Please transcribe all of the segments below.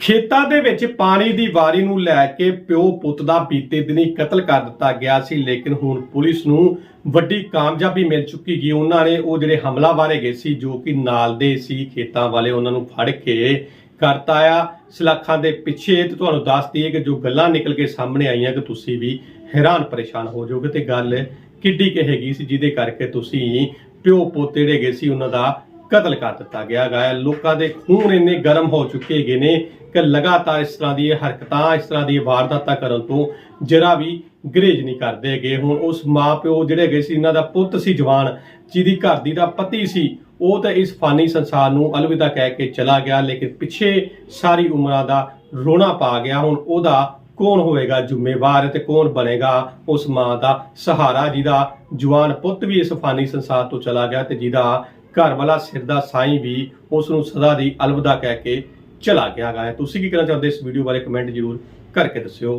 ਖੇਤਾਂ ਦੇ ਵਿੱਚ ਪਾਣੀ ਦੀ ਵਾਰੀ ਨੂੰ ਲੈ ਕੇ ਪਿਓ ਪੁੱਤ ਦਾ ਬੀਤੇ ਦਿਨੀ ਕਤਲ ਕਰ ਦਿੱਤਾ ਗਿਆ ਸੀ, ਲੇਕਿਨ ਹੁਣ ਪੁਲਿਸ ਨੂੰ ਵੱਡੀ ਕਾਮਯਾਬੀ ਮਿਲ ਚੁੱਕੀ ਗਈ। ਉਹਨਾਂ ਨੇ ਉਹ ਜਿਹੜੇ ਹਮਲਾਵਰ ਹੈਗੇ ਸੀ, ਜੋ ਕਿ ਨਾਲ ਦੇ ਸੀ, ਖੇਤਾਂ ਵਾਲੇ ਉਹਨਾਂ ਨੂੰ ਫੜ ਕੇ ਕਰਤਾ ਆ। ਸਲਾਖਾਂ ਦੇ ਪਿੱਛੇ ਤੇ ਤੁਹਾਨੂੰ ਦੱਸ ਦਈਏ ਕਿ ਜੋ ਗੱਲਾਂ ਨਿਕਲ ਕੇ ਸਾਹਮਣੇ ਆਈਆਂ, ਕਿ ਤੁਸੀਂ ਵੀ ਹੈਰਾਨ ਪਰੇਸ਼ਾਨ ਹੋ ਜਾਓਗੇ। ਤੇ ਗੱਲ ਕਿੱਡੀ ਕਹੇਗੀ ਸੀ, ਜਿਹਦੇ ਕਰਕੇ ਤੁਸੀਂ ਪਿਓ ਪੁੱਤ ਜਿਹੜੇ ਹੈਗੇ ਸੀ, ਉਹਨਾਂ ਦਾ ਕਤਲ ਕਰ ਦਿੱਤਾ ਗਿਆ ਹੈ। ਲੋਕਾਂ ਦੇ ਖੂਨ ਇੰਨੇ ਗਰਮ ਹੋ ਚੁੱਕੇ ਹੈਗੇ ਨੇ ਕਿ ਲਗਾਤਾਰ ਇਸ ਤਰ੍ਹਾਂ ਦੀਆਂ ਹਰਕਤਾਂ, ਇਸ ਤਰ੍ਹਾਂ ਦੀਆਂ ਵਾਰਦਾਤਾਂ ਕਰਨ ਤੋਂ ਜਰਾ ਵੀ ਗਰੇਜ ਨਹੀਂ ਕਰਦੇ ਹੈਗੇ। ਹੁਣ ਉਸ ਮਾਂ ਜਿਹੜੇ ਹੈਗੇ ਸੀ, ਇਹਨਾਂ ਦਾ ਪੁੱਤ ਸੀ ਜਵਾਨ, ਜਿਹਦੀ ਘਰ ਦੀ ਦਾ ਪਤੀ ਸੀ, ਉਹ ਤਾਂ ਇਸ ਫਾਨੀ ਸੰਸਾਰ ਨੂੰ ਅਲਵਿਦਾ ਕਹਿ ਕੇ ਚਲਾ ਗਿਆ, ਲੇਕਿਨ ਪਿੱਛੇ ਸਾਰੀ ਉਮਰਾਂ ਦਾ ਰੋਣਾ ਪਾ ਗਿਆ। ਹੁਣ ਉਹਦਾ ਕੌਣ ਹੋਏਗਾ ਜ਼ਿੰਮੇਵਾਰ ਤੇ ਕੌਣ ਬਣੇਗਾ? ਉਸ ਮਾਂ ਦਾ ਸਹਾਰਾ, ਜਿਹਦਾ ਜਵਾਨ ਪੁੱਤ ਵੀ ਇਸ ਫਾਨੀ ਸੰਸਾਰ ਤੋਂ ਚਲਾ ਗਿਆ ਤੇ ਜਿਹਦਾ ਘਰ ਵਾਲਾ ਸਿਰ ਦਾ ਸਾਈਂ ਵੀ ਉਸ ਨੂੰ ਸਦਾ ਦੀ ਅਲਵਿਦਾ ਕਹਿ ਕੇ ਚਲਾ ਗਿਆ ਗਾ ਤੁਸੀਂ ਕੀ ਕਹਿਣਾ ਚਾਹੁੰਦੇ ਇਸ ਵੀਡੀਓ ਬਾਰੇ ਕਮੈਂਟ ਜ਼ਰੂਰ ਕਰਕੇ ਦੱਸਿਓ।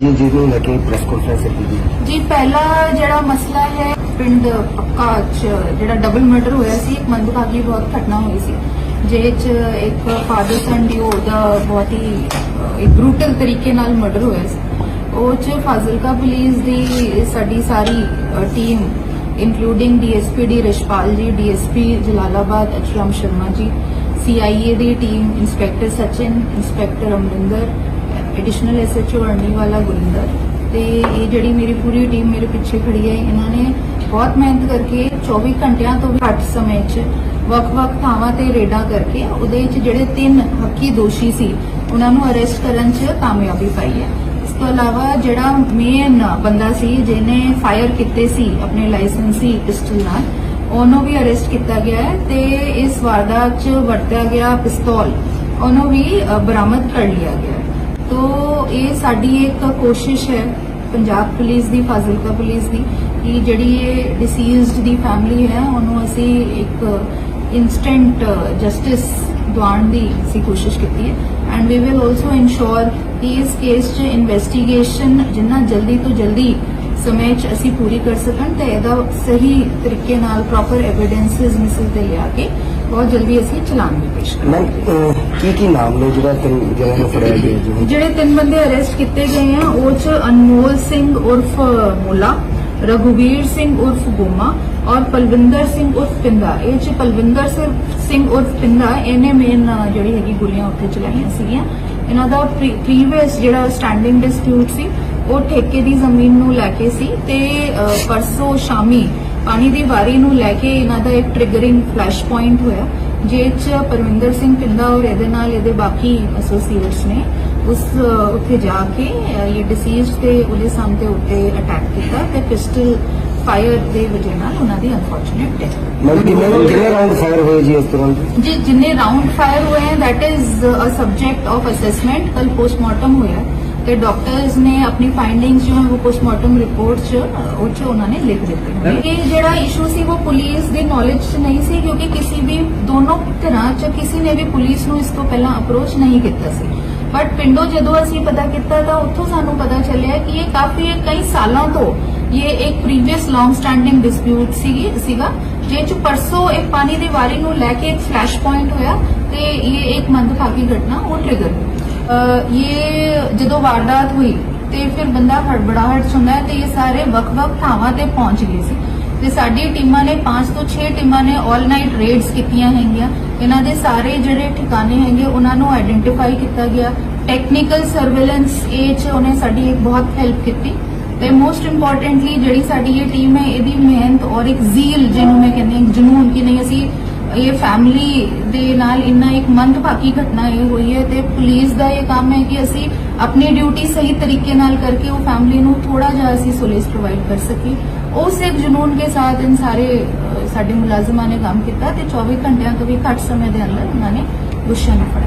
ਜੀ ਜਿਹਨੂੰ ਲੈ ਕੇ ਪ੍ਰੈਸ ਕਾਨਫਰੰਸ ਕੀਤੀ ਜੀ। ਪਹਿਲਾ ਜਿਹੜਾ ਮਸਲਾ ਹੈ ਪਿੰਡ ਪੱਕਾ ਚ ਜਿਹੜਾ ਡਬਲ ਮਰਡਰ ਹੋਇਆ ਸੀ ਇੱਕ ਮੰਦਭਾਗੀ ਬਹੁਤ ਘਟਨਾ ਹੋਈ ਸੀ। ਜਿਹਦੇ ਚ ਇੱਕ ਫਾਦਰ ਸਨ ਦਾ ਬਹੁਤ ਹੀ ਇੱਕ ਬਰੂਟਲ ਤਰੀਕੇ ਨਾਲ ਮਰਡਰ ਹੋਇਆ ਸੀ। ਉਹ ਚ ਫਾਜ਼ਿਲਕਾ ਪੁਲਿਸ ਦੀ ਸਾਡੀ ਸਾਰੀ team including DSP D Rishpal ji DSP Jalalabad Achram Sharma ji CIA ਦੀ team inspector Sachin inspector Amarinder additional SHO Arniwala Gurinder ਤੇ ਇਹ ਜਿਹੜੀ ਮੇਰੀ ਪੂਰੀ ਟੀਮ ਮੇਰੇ ਪਿੱਛੇ ਖੜੀ ਹੈ ਇਹਨਾਂ ਨੇ ਬਹੁਤ ਮਿਹਨਤ ਕਰਕੇ 24 ਘੰਟਿਆਂ ਤੋਂ ਵੀ ਘੱਟ ਸਮੇਂ 'ਚ ਵੱਖ-ਵੱਖ ਥਾਵਾਂ ਤੇ ਰੇਡਾਂ ਕਰਕੇ ਉਹਦੇ 'ਚ ਜਿਹੜੇ ਤਿੰਨ ਹੱਕੀ ਦੋਸ਼ੀ ਸੀ ਉਹਨਾਂ ਨੂੰ ਅਰੈਸਟ ਕਰਨ 'ਚ ਕਾਮਯਾਬੀ ਪਾਈ ਹੈ ਤੋਂ ਇਲਾਵਾ ਜਿਹੜਾ ਮੇਨ ਬੰਦਾ ਸੀ, ਜਿਹਨੇ ਫਾਇਰ ਕੀਤੇ ਸੀ, ਆਪਣੇ ਲਾਇਸੈਂਸੀ ਪਿਸਟਲ ਨਾਲ, ਉਹਨੂੰ ਵੀ ਅਰੈਸਟ ਕੀਤਾ ਗਿਆ ਹੈ ਤੇ ਇਸ ਵਾਰਦਾਤ 'ਚ ਵਰਤਿਆ ਗਿਆ ਪਿਸਤੌਲ। ਉਹਨੂੰ ਵੀ ਬਰਾਮਦ ਕਰ ਲਿਆ ਗਿਆ ਹੈ। ਤੋ ਇਹ ਸਾਡੀ ਇੱਕ ਕੋਸ਼ਿਸ਼ ਹੈ, ਪੰਜਾਬ ਪੁਲਿਸ ਦੀ, ਫਾਜ਼ਿਲਕਾ ਪੁਲਿਸ ਦੀ, ਕਿ ਜਿਹੜੀ ਇਹ ਡਿਸੀਜ਼ਡ ਦੀ ਫੈਮਿਲੀ ਹੈ, ਉਹਨੂੰ ਅਸੀਂ ਇੱਕ ਇਨਸਟੈਂਟ ਜਸਟਿਸ ਦਿਵਾਉਣ ਦੀ ਅਸੀਂ ਕੋਸ਼ਿਸ਼ ਕੀਤੀ ਹੈ। And we will also ensure ਕਿ ਇਸ ਕੇਸ 'ਚ ਇਨਵੈਸਟੀਗੇਸ਼ਨ ਜਿੰਨਾ ਜਲਦੀ ਤੋਂ ਜਲਦੀ ਸਮੇਂ 'ਚ ਅਸੀਂ ਪੂਰੀ ਕਰ ਸਕਣ ਤੇ ਇਹਦਾ ਸਹੀ ਤਰੀਕੇ ਨਾਲ ਪ੍ਰੋਪਰ ਐਵੀਡੈਂਸਸ ਮਿਸਲ ਤੇ ਲਿਆ ਕੇ ਬਹੁਤ ਜਲਦੀ ਅਸੀਂ ਚਲਾਨ ਵੀ ਪੇਸ਼ ਕਰਾਂਗੇ। ਕੀ ਕੀ ਨਾਮ ਨੇ ਜਿਹੜਾ ਤਿੰਨ ਜਣਿਆਂ ਨੂੰ ਫੜਿਆ ਗਿਆ ਜਿਹੜੇ ਤਿੰਨ ਬੰਦੇ ਅਰੈਸਟ ਕੀਤੇ ਗਏ ਆ ਉਹ ਚ ਅਨਮੋਲ ਸਿੰਘ ਉਰਫ ਮੁਲਾ ਰਘੁਵੀਰ ਸਿੰਘ ਉਰਫ ਗੋਮਾ ਔਰ ਪਲਵਿੰਦਰ ਸਿੰਘ ਉਰਫ ਪਿੰਦਾ ਇਹ ਚ ਪਲਵਿੰਦਰ ਸਿੰਘ- ਉਰਫ ਪਿੰਦਾ ਇਹਨੇ ਮੇਨ ਜਿਹੜੀ ਹੈਗੀ ਗੋਲੀਆਂ ਉੱਥੇ ਚਲਾਈਆਂ ਸੀਗੀਆਂ ਇਹਨਾਂ ਦਾ ਪ੍ਰੀਵੀਅਸ ਜਿਹੜਾ ਸਟੈਂਡਿੰਗ ਡਿਸਪਿਊਟ ਸੀ ਉਹ ਠੇਕੇ ਦੀ ਜ਼ਮੀਨ ਨੂੰ ਲੈ ਕੇ ਸੀ ਤੇ ਅ, ਪਰਸੋਂ ਸ਼ਾਮੀ ਪਾਣੀ ਦੀ ਵਾਰੀ ਨੂੰ ਲੈ ਕੇ ਇਹਨਾਂ ਦਾ ਇੱਕ ਟ੍ਰਿਗਰਿੰਗ ਫਲੈਸ਼ ਪੁਆਇੰਟ ਹੋਇਆ ਜਿਹ ਚ ਪਰਵਿੰਦਰ ਸਿੰਘ ਪਿੰਦਾ ਔਰ ਇਹਦੇ ਨਾਲ ਇਹਦੇ ਬਾਕੀ ਐਸੋਸੀਏਟਸ ਨੇ ਉਸ ਉੱਥੇ ਜਾ ਕੇ ਇਹ ਡਿਸੀਜ਼ਡ ਤੇ ਉਹਦੇ ਸਾਹਮਣੇ ਉੱਤੇ ਅਟੈਕ ਕੀਤਾ ਤੇ ਪਿਸਟਲ ਫਾਇਰ ਦੇ ਵਜ੍ਹਾ ਨਾਲ ਉਹਨਾਂ ਦੀ ਅਨਫੋਰਚੂਨੇਟ ਡੈਥ ਮੈਂ ਕਿੰਨੇ ਕਿੰਨੇ ਰਾਉਂਡ ਫਾਇਰ ਹੋਏ ਜੀ ਇਸ ਤਰ੍ਹਾਂ? ਜੀ ਜਿੰਨੇ ਰਾਉਂਡ ਫਾਇਰ ਹੋਏ ਹਨ that is a subject of assessment ਕੱਲ ਪੋਸਟਮਾਰਟਮ ਹੋਇਆ ਤੇ ਡਾਕਟਰਸ ਨੇ ਆਪਣੀ ਫਾਈਂਡਿੰਗਸ ਜੋ ਹੈ ਉਹ ਪੋਸਟਮਾਰਟਮ ਰਿਪੋਰਟ ਚ ਉਹ ਚ ਉਹਨਾਂ ਨੇ ਲਿਖ ਦਿੱਤੇ। ਇਹ ਜਿਹੜਾ ਇਸ਼ੂ ਸੀ ਉਹ ਪੁਲਿਸ ਦੀ ਨੌਲੇਜ ਚ ਨਹੀਂ ਸੀ ਕਿਉਂਕਿ ਕਿਸੇ ਵੀ ਦੋਨੋਂ ਧਿਰਾਂ ਚ ਕਿਸੇ ਨੇ ਵੀ ਪੁਲਿਸ ਨੂੰ ਇਸ ਤੋਂ ਪਹਿਲਾਂ ਅਪਰੋਚ ਨਹੀਂ ਕੀਤਾ ਸੀ। ਬਟ ਪਿੰਡੋਂ ਜਦੋਂ ਅਸੀਂ ਪਤਾ ਕੀਤਾ ਤਾਂ ਉੱਥੋਂ ਸਾਨੂੰ ਪਤਾ ਚੱਲਿਆ ਕਿ ਇਹ ਕਾਫੀ ਕਈ ਸਾਲਾਂ ਤੋਂ ਇਹ ਇੱਕ ਪ੍ਰੀਵੀਅਸ ਲੌਂਗ ਸਟੈਂਡਿੰਗ ਡਿਸਪਿਊਟ ਸੀ ਸੀਗਾ ਜੇ ਚ ਪਰਸੋਂ ਇੱਕ ਪਾਣੀ ਦੀ ਵਾਰੀ ਨੂੰ ਲੈ ਕੇ ਇੱਕ ਫਲੈਸ਼ ਪੁਆਇੰਟ ਹੋਇਆ ਤੇ ਇਹ ਇੱਕ ਮੰਦਭਾਗੀ ਘਟਨਾ ਉਹ ਟ੍ਰਿਗਰ ਇਹ ਜਦੋਂ ਵਾਰਦਾਤ ਹੋਈ ਤੇ ਫਿਰ ਬੰਦਾ ਹੜਬੜਾਹਟ ਚ ਹੁੰਦਾ ਹੈ ਤੇ ਇਹ ਸਾਰੇ ਵੱਖ-ਵੱਖ ਥਾਵਾਂ ਤੇ ਪਹੁੰਚ ਗਏ ਸੀ। ਤੇ ਸਾਡੀ ਟੀਮਾਂ ਨੇ 5 ਤੋਂ 6 ਟੀਮਾਂ ਨੇ 올 ਨਾਈਟ ਰੇਡਸ ਕੀਤੀਆਂ ਹੈਗੀਆਂ। ਇਹਨਾਂ ਦੇ ਸਾਰੇ ਜਿਹੜੇ ਠਿਕਾਣੇ ਹੈਗੇ, ਉਹਨਾਂ ਨੂੰ ਆਇਡੈਂਟੀਫਾਈ ਕੀਤਾ ਗਿਆ। ਟੈਕਨੀਕਲ ਸਰਵੇਲੈਂਸ ਇਹ ਚ ਉਹਨੇ ਸਾਡੀ ਬਹੁਤ ਹੈਲਪ ਕੀਤੀ। ਤੇ ਮੋਸਟ ਇੰਪੋਰਟੈਂਟਲੀ ਜਿਹੜੀ ਸਾਡੀ ਇਹ ਟੀਮ ਹੈ, ਇਹਦੀ ਮਿਹਨਤ ਔਰ ਇੱਕ ਜ਼ੀਲ ਜਿਹਨੂੰ ਮੈਂ ਕਹਿੰਦੀ ਹਾਂ ਜਨੂਨ ਕਿ ਨਹੀਂ, ਅਸੀਂ ਇਹ ਫੈਮਿਲੀ ਦੇ ਨਾਲ ਇੰਨਾ ਇੱਕ ਮੰਦਭਾਗੀ ਘਟਨਾ ਇਹ ਹੋਈ ਹੈ ਤੇ ਪੁਲਿਸ ਦਾ ਇਹ ਕੰਮ ਹੈ ਕਿ ਅਸੀਂ ਆਪਣੀ ਡਿਊਟੀ ਸਹੀ ਤਰੀਕੇ ਨਾਲ ਕਰਕੇ ਉਹ ਫੈਮਿਲੀ ਨੂੰ ਥੋੜਾ ਜਿਹਾ ਅਸੀਂ ਸੁਲੇਸ ਪ੍ਰੋਵਾਈਡ ਕਰ ਸਕੀਏ। ਉਸ ਇੱਕ ਜਨੂਨ ਕੇ ਸਾਥ ਇਨ ਸਾਰੇ ਸਾਡੇ ਮੁਲਾਜ਼ਮਾਂ ਨੇ ਕੰਮ ਕੀਤਾ ਤੇ 24 ਘੰਟਿਆਂ ਤੋਂ ਵੀ ਘੱਟ ਸਮੇਂ ਦੇ ਅੰਦਰ ਉਹਨਾਂ ਨੇ ਗੁੱਸ਼ਾ ਨੂੰ ਫੜਿਆ।